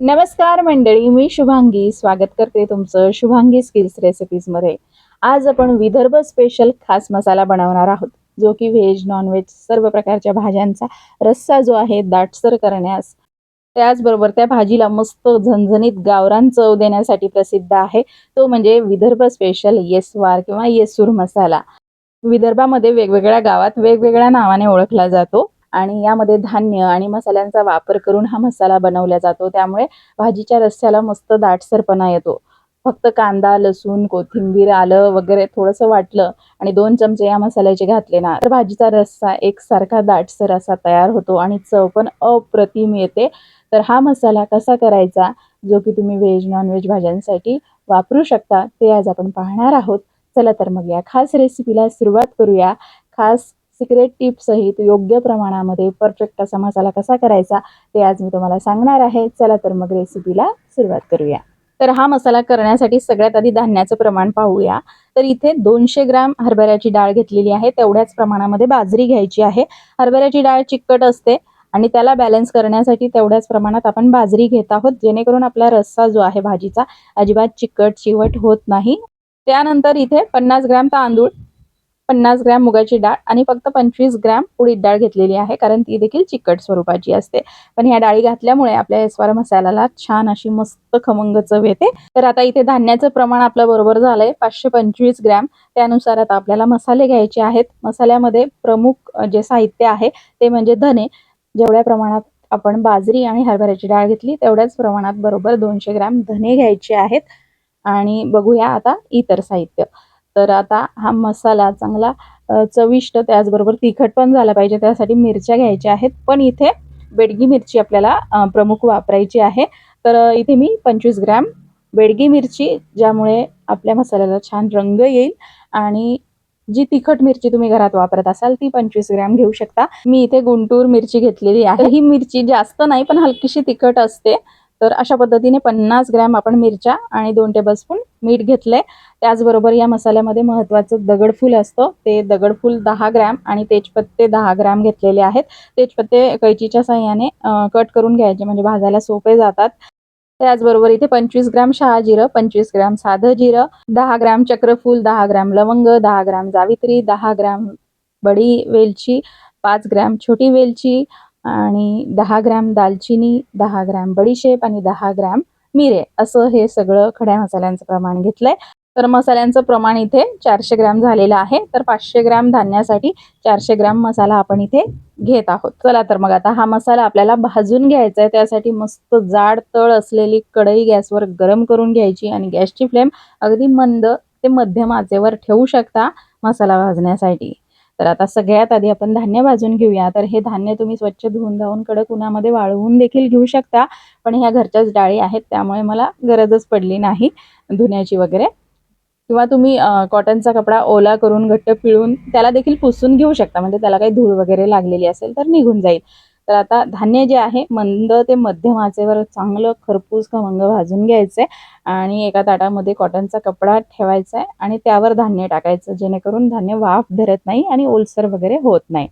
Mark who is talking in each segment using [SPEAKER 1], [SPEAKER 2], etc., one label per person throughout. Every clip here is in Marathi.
[SPEAKER 1] नमस्कार मंडळी मी शुभांगी. स्वागत करते तुमचं शुभांगी स्किल्स रेसिपीजमध्ये आज आपण विदर्भ स्पेशल खास मसाला बनवणार आहोत जो की व्हेज नॉनव्हेज सर्व प्रकारच्या भाज्यांचा रस्सा जो आहे दाटसर करण्यास त्याचबरोबर त्या भाजीला मस्त झणझणीत गावरान चव देण्यासाठी प्रसिद्ध आहे. तो म्हणजे विदर्भ स्पेशल येसवार किंवा येसूर मसाला. विदर्भामध्ये वेगवेगळ्या गावात वेगवेगळ्या नावाने ओळखला जातो. आणि यामध्ये धान्य आणि मसाल्यांचा वापर करून हा मसाला बनवला जातो. त्यामुळे भाजीच्या रस्स्याला मस्त दाटसरपणा येतो. फक्त कांदा लसूण कोथिंबीर आलं वगैरे थोडंसं वाटलं आणि दोन चमचे या मसाल्याचे घातले ना तर भाजीचा रस्सा एकसारखा दाटसर असा तयार होतो आणि चव पण अप्रतिम येते. तर हा मसाला कसा करायचा जो की तुम्ही व्हेज नॉनव्हेज भाज्यांसाठी वापरू शकता ते आज आपण पाहणार आहोत. चला तर मग या खास रेसिपीला सुरुवात करूया. खास सिक्रेट टिप्ससहित योग्य प्रमाणामध्ये परफेक्ट असा मसाला कसा करायचा ते आज मी तुम्हाला सांगणार आहे. चला तर मग रेसिपीला सुरुवात करूया. तर हा मसाला करण्यासाठी सगळ्यात आधी धान्याचं प्रमाण पाहूया. तर इथे दोनशे ग्राम हरभऱ्याची डाळ घेतलेली आहे. तेवढ्याच प्रमाणामध्ये बाजरी घ्यायची आहे. हरभऱ्याची डाळ चिकट असते आणि त्याला बॅलन्स करण्यासाठी तेवढ्याच प्रमाणात आपण बाजरी घेत आहोत जेणेकरून आपला रस्सा जो आहे भाजीचा अजिबात चिकट चिवट होत नाही. त्यानंतर इथे पन्नास ग्रॅम तांदूळ पन्नास ग्रॅम मुगाची डाळ आणि फक्त पंचवीस ग्रॅम उडीद डाळ घेतलेली आहे कारण ती देखील चिकट स्वरूपाची असते. पण ह्या डाळी घातल्यामुळे आपल्या एस्वार मसाल्याला छान अशी मस्त खमंग चव येते. तर आता इथे धान्याचं प्रमाण आपलं बरोबर झालंय पाचशे पंचवीस ग्रॅम. त्यानुसार आता आपल्याला मसाले घ्यायचे आहेत. मसाल्यामध्ये प्रमुख जे साहित्य आहे ते म्हणजे धने. जेवढ्या प्रमाणात आपण बाजरी आणि हरभऱ्याची डाळ घेतली तेवढ्याच प्रमाणात बरोबर दोनशे ग्रॅम धने घ्यायचे आहेत. आणि बघूया आता इतर साहित्य. तर आता हा मसाला चांगला चविष्ट त्याचबरोबर तिखट पण झाला पाहिजे. त्यासाठी मिरच्या घ्यायच्या आहेत. पण इथे बेडगी मिरची आपल्याला प्रमुख वापरायची आहे. तर इथे मी पंचवीस ग्रॅम बेडगी मिरची ज्यामुळे आपल्या मसाल्याला छान रंग येईल आणि जी तिखट मिरची तुम्ही घरात वापरत असाल ती पंचवीस ग्रॅम घेऊ शकता. मी इथे गुंटूर मिरची घेतलेली आहे. ही मिरची जास्त नाही पण हलकीशी तिखट असते. तर अशा पद्धतीने पन्नास ग्रॅम आपण मिरच्या आणि दोन टेबलस्पून मीठ घेतले त्याचबरोबर या मसाल्यामध्ये महत्त्वाचं दगडफूल असतं. ते दगडफूल दहा ग्रॅम आणि तेजपत्ते दहा ग्रॅम घेतलेले आहेत. तेजपत्ते कैचीच्या साह्याने कट करून घ्यायचे म्हणजे भाजायला सोपे जातात. त्याचबरोबर इथे पंचवीस ग्रॅम शहा जिरं पंचवीस ग्रॅम साधं जिरं दहा ग्रॅम चक्रफूल दहा ग्रॅम लवंग दहा ग्रॅम जावित्री दहा ग्रॅम बडी वेलची पाच ग्रॅम छोटी वेलची आणि दहा ग्रॅम दालचिनी दहा ग्रॅम बडीशेप आणि दहा ग्रॅम मिरे असं हे सगळं खड्या मसाल्यांचं प्रमाण घेतलंय. तर मसाल्यांचं प्रमाण इथे चारशे ग्रॅम झालेलं आहे. तर पाचशे ग्रॅम धान्यासाठी चारशे ग्रॅम मसाला आपण इथे घेत आहोत. चला तर मग आता हा मसाला आपल्याला भाजून घ्यायचा आहे. त्यासाठी मस्त जाड तळ असलेली कढई गॅसवर गरम करून घ्यायची आणि गॅसची फ्लेम अगदी मंद ते मध्यम आचेवर ठेवू शकता मसाला भाजण्यासाठी. तर आता सगळ्यात आधी आपण धान्य भाजून घेऊया. तर हे धान्य तुम्ही स्वच्छ धुवून धावून कडक उन्हामध्ये वाळवून देखील घेऊ शकता. पण ह्या घरच्याच डाळी आहेत त्यामुळे मला गरजच पडली नाही धुण्याची वगैरे. किंवा तुम्ही कॉटनचा कपडा ओला करून घट्ट पिळून त्याला देखील पुसून घेऊ शकता. म्हणजे त्याला काही धूळ वगैरे लागलेली असेल तर निघून जाईल. तर आता धान्य जे आहे मंद ते मध्यम आचेवर चांगलं खरपूस खमंग भाजून घ्यायचे आणि एका ताटामध्ये कॉटनचा कपडा ठेवायचा आहे आणि त्यावर धान्य टाकायचं जेणेकरून धान्य वाफ धरत नाही आणि ओलसर वगैरे होत नाही.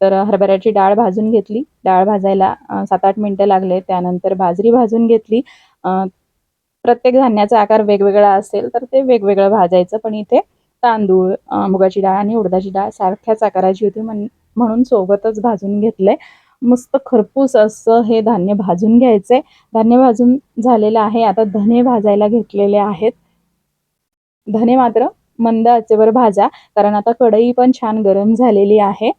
[SPEAKER 1] तर हरभऱ्याची डाळ भाजून घेतली. डाळ भाजायला सात आठ मिनटं लागले. त्यानंतर बाजरी भाजून घेतली. प्रत्येक धान्याचा आकार वेगवेगळा असेल तर ते वेगवेगळं भाजायचं. पण इथे तांदूळ मुगाची डाळ आणि उडदाची डाळ सारख्याच आकाराची होती म्हणून सोबतच भाजून घेतलंय. मस्त खरपूस असं हे धान्य भाजून घ्यायचंय. धान्य भाजून झालेलं आहे. आता धने भाजायला घेतलेले आहेत. धने मात्र मंद आचेवर भाजा कारण आता कढई पण छान गरम झालेली आहे.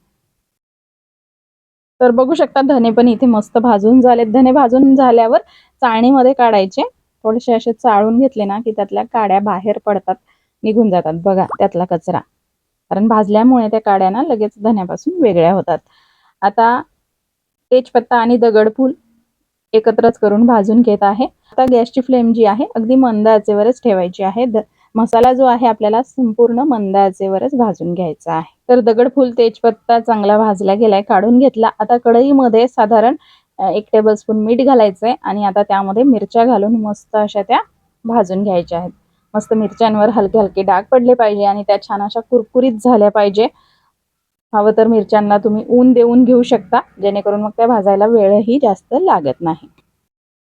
[SPEAKER 1] तर बघू शकता धने पण इथे मस्त भाजून झालेत. धने भाजून झाल्यावर चाळणीमध्ये काढायचे. थोडेसे असे चाळून घेतले ना की त्यातल्या काड्या बाहेर पडतात निघून जातात. बघा त्यातला कचरा. कारण भाजल्यामुळे त्या काड्या ना लगेच धन्यापासून वेगळ्या होतात. आता तेजपत्ता आणि दगडफूल एकत्रच करून भाजून घेत आहे. आता गॅसची फ्लेम जी आहे अगदी मंद आचेवरच ठेवायची आहे. मसाला जो आहे आपल्याला संपूर्ण मंद आचेवरच भाजून घ्यायचा आहे. तर दगडफूल तेजपत्ता चांगला भाजला गेलाय काढून घेतला. आता कढईमध्ये साधारण एक टेबलस्पून मीठ घालायचंय आणि आता त्यामध्ये मिरच्या घालून मस्त अशा त्या भाजून घ्यायच्या आहेत. मस्त मिरच्यांवर हलके हलके डाग पडले पाहिजे आणि त्या छान अशा कुरकुरीत झाल्या पाहिजे. हवं तर मिरच्यांना तुम्ही ऊन देऊन घेऊ शकता जेणेकरून मग त्या भाजायला वेळही जास्त लागत नाही.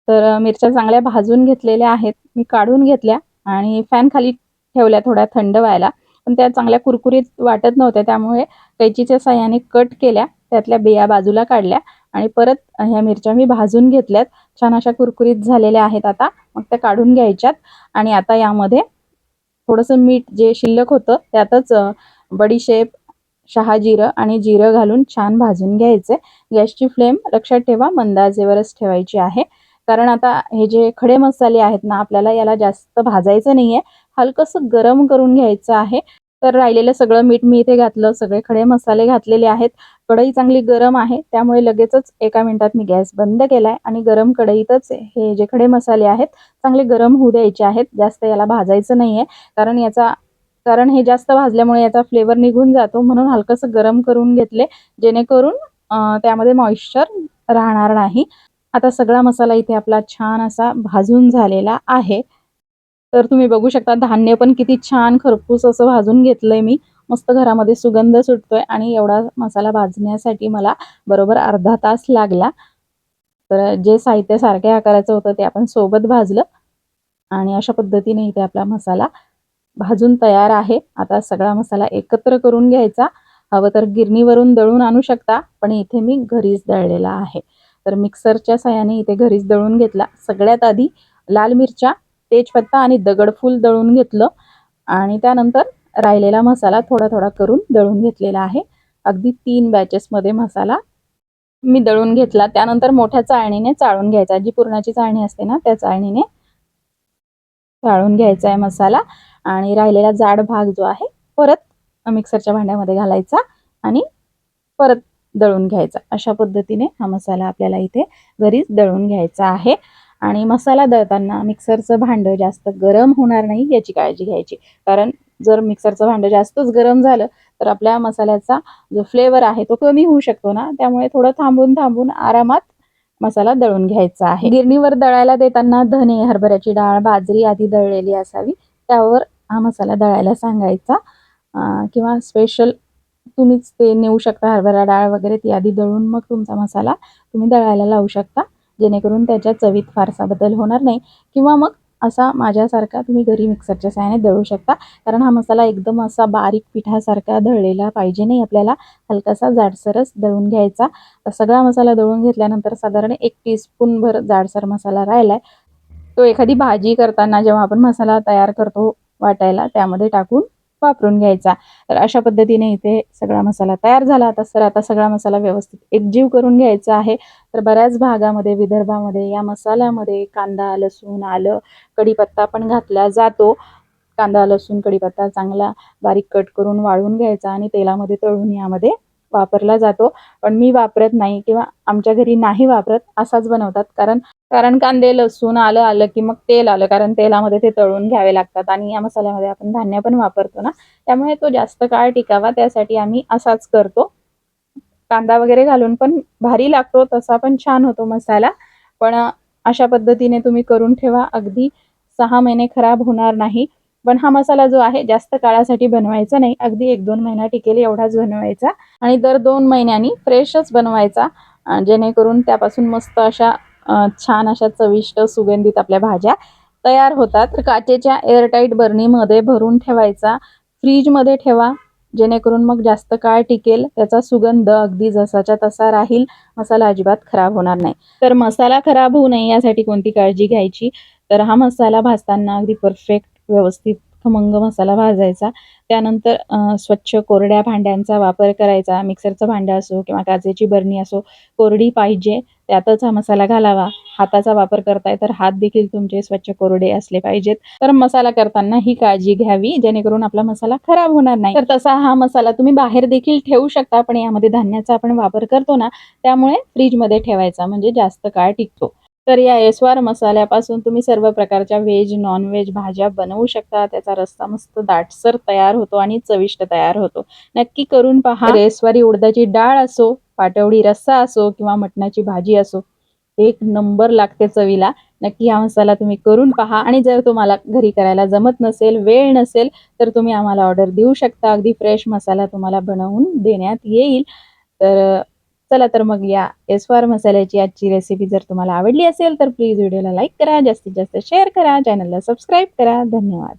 [SPEAKER 1] तर मिरच्या चांगल्या भाजून घेतलेल्या आहेत मी काढून घेतल्या आणि फॅन खाली ठेवल्या थोड्या थंड व्हायला. पण त्या चांगल्या कुरकुरीत वाटत नव्हत्या त्यामुळे कैचीच्या साह्याने कट केल्या त्यातल्या बिया बाजूला काढल्या आणि परत ह्या मिरच्या मी भाजून घेतल्यात. छान अशा कुरकुरीत झालेल्या आहेत आता मग त्या काढून घ्यायच्यात. आणि आता यामध्ये थोडंसं मीठ जे शिल्लक होतं त्यातच बडीशेप शहा जिरं आणि जिरं घालून छान भाजून घ्यायचे. गॅसची फ्लेम लक्षात ठेवा मंद आचेवरच ठेवायची आहे. कारण आता हे जे खडे मसाले आहेत ना आपल्याला याला जास्त भाजायचं नाही आहे हलकंसं गरम करून घ्यायचं आहे. तर राहिलेलं सगळं मीठ मी इथे घातलं सगळे खडे मसाले घातलेले आहेत. कढई चांगली गरम आहे त्यामुळे लगेचच एका मिनिटात मी गॅस बंद केलाय आणि गरम कढईतच हे जे खडे मसाले आहेत चांगले गरम होऊ द्यायचे आहेत. जास्त याला भाजायचं नाहीये. कारण याचा कारण हे जास्त भाजल्यामुळे याचा फ्लेवर निघून जातो. म्हणून हलकंसं गरम करून घेतले. जेणेकरून त्यामध्ये मॉइश्चर राहणार नाही. आता सगळा मसाला इथे आपला छान असा भाजून झालेला आहे. तर तुम्ही बघू शकता धान्य पण किती छान खरपूस असं भाजून घेतलंय मी. मस्त घरामध्ये सुगंध सुटतोय आणि एवढा मसाला भाजण्यासाठी मला बरोबर अर्धा तास लागला. तर जे साहित्य सारख्या आकाराचं होतं ते आपण सोबत भाजलं. आणि अशा पद्धतीने इथे आपला मसाला भाजून तयार आहे. आता सगळा मसाला एकत्र करून घ्यायचा. हवं तर गिरणीवरून दळून आणू शकता पण इथे मी घरीच दळलेला आहे. तर मिक्सरच्या साह्याने इथे घरीच दळून घेतला. सगळ्यात आधी लाल मिरच्या तेजपत्ता आणि दगडफूल दळून घेतलं. आणि त्यानंतर राहिलेला मसाला थोडा थोडा करून दळून घेतलेला आहे. अगदी तीन बॅचेसमध्ये मसाला मी दळून घेतला. त्यानंतर मोठ्या चाळणीने चाळून घ्यायचा. जी पुरणाची चाळणी असते ना त्या चाळणीने चाळून घ्यायचा आहे मसाला आणि राहिलेला जाड भाग जो आहे परत मिक्सरच्या भांड्यामध्ये घालायचा आणि परत दळून घ्यायचा. अशा पद्धतीने हा मसाला आपल्याला इथे घरीच दळून घ्यायचा आहे. आणि मसाला दळताना मिक्सरचं भांडं जास्त गरम होणार नाही याची काळजी घ्यायची. कारण जर मिक्सरचं भांडं जास्तच गरम झालं तर आपल्या मसाल्याचा जो फ्लेवर आहे तो कमी होऊ शकतो ना. त्यामुळे थोडं थांबून थांबून आरामात मसाला दळून घ्यायचा आहे. गिरणीवर दळायला देताना धने हरभऱ्याची डाळ बाजरी आधी दळलेली असावी. त्यावर हा मसाला दळायला सांगायचा. किंवा स्पेशल तुम्हीच ते नेऊ शकता हरभरा डाळ वगैरे ती आधी दळून मग तुमचा मसाला तुम्ही दळायला लावू शकता. जेणेकरून त्याच्या चवीत फारसा बदल होणार नाही. किंवा मग असा माझ्यासारखा तुम्ही घरी मिक्सरच्या साहाय्याने दळू शकता. कारण हा मसाला एकदम असा बारीक पिठासारखा दळलेला पाहिजे नाही आपल्याला. हलकासा जाडसरच दळून घ्यायचा. सगळा मसाला दळून घेतल्यानंतर साधारण एक टीस्पूनभर जाडसर मसाला राहिलाय. तो एखादी भाजी करताना जेव्हा आपण मसाला तयार करतो वाटायला त्यामध्ये टाकून वापरून घ्यायचा. तर अशा पद्धतीने इथे सगळा मसाला तयार झाला. आता सर आता सगळा मसाला व्यवस्थित एकजीव करून घ्यायचा आहे. तर बऱ्याच भागामध्ये विदर्भामध्ये या मसाल्यामध्ये कांदा लसूण आलं कढीपत्ता पण घातला जातो. कांदा लसूण कढीपत्ता चांगला बारीक कट करून वाळून घ्यायचा आणि तेलामध्ये तळून यामध्ये वापरला जातो. पण मी वापरत नाही किंवा आमच्या घरी नाही वापरत असाच बनवतात. कारण कारण कांदे लसूण आलं आलं की मग तेल आलं. कारण तेलामध्ये ते तळून घ्यावे लागतात आणि या मसाल्यामध्ये आपण धान्य पण वापरतो ना. त्यामुळे तो जास्त काळ टिकावा त्यासाठी आम्ही असाच करतो. कांदा वगैरे घालून पण भारी लागतो तसा पण छान होतो मसाला. पण अशा पद्धतीने तुम्ही करून ठेवा. अगदी सहा महिने खराब होणार नाही. पण हा मसाला जो आहे जास्त काळासाठी बनवायचा नाही. अगदी एक दोन महिना टिकेल एवढाच बनवायचा. आणि दर दोन महिन्यांनी फ्रेशच बनवायचा जेणेकरून त्यापासून मस्त अशा छान अशा चविष्ट सुगंधित आपल्या भाज्या तयार होतात. तर काचेच्या एअरटाईट बर्नीमध्ये भरून ठेवायचा. फ्रीजमध्ये ठेवा जेणेकरून मग जास्त काळ टिकेल. त्याचा सुगंध अगदी जसाच्या तसा राहील. मसाला अजिबात खराब होणार नाही. तर मसाला खराब होऊ नये यासाठी कोणती काळजी घ्यायची? तर हा मसाला भाजताना अगदी परफेक्ट व्यवस्थित खमंग मसाला भाजायचा. त्यानंतर स्वच्छ कोरड्या भांड्यांचा वापर करायचा. मिक्सरचं भांडं असो किंवा काचेची बरणी असो कोरडी पाहिजे त्यातच हा मसाला घालावा. हाताचा वापर करताय तर हात देखील तुमचे स्वच्छ कोरडे असले पाहिजेत. तर मसाला करताना ही काळजी घ्यावी जेणेकरून आपला मसाला खराब होणार नाही. तर तसा हा मसाला तुम्ही बाहेर देखील ठेवू शकता पण यामध्ये धान्याचा आपण वापर करतो ना त्यामुळे फ्रीजमध्ये ठेवायचा म्हणजे जास्त काळ टिकतो. तर या एस्वार मसाल्यापासून तुम्ही सर्व प्रकारच्या व्हेज नॉनव्हेज भाज्या बनवू शकता. त्याचा रस्सा मस्त दाटसर तयार होतो आणि चविष्ट तयार होतो. नक्की करून पहा. रेसवारी उडदाची डाळ असो पाटवडी रस्सा असो किंवा मटणाची भाजी असो एक नंबर लागते चवीला. नक्की हा मसाला तुम्ही करून पहा. आणि जर तुम्हाला घरी करायला जमत नसेल वेळ नसेल तर तुम्ही आम्हाला ऑर्डर देऊ शकता. अगदी फ्रेश मसाला तुम्हाला बनवून देण्यात येईल. तर चला तर मग या एसवार मसाल्याची आजची रेसिपी जर तुम्हाला आवडली असेल तर प्लीज व्हिडिओला लाईक करा जास्तीत जास्त शेअर करा चॅनलला सबस्क्राईब करा. धन्यवाद.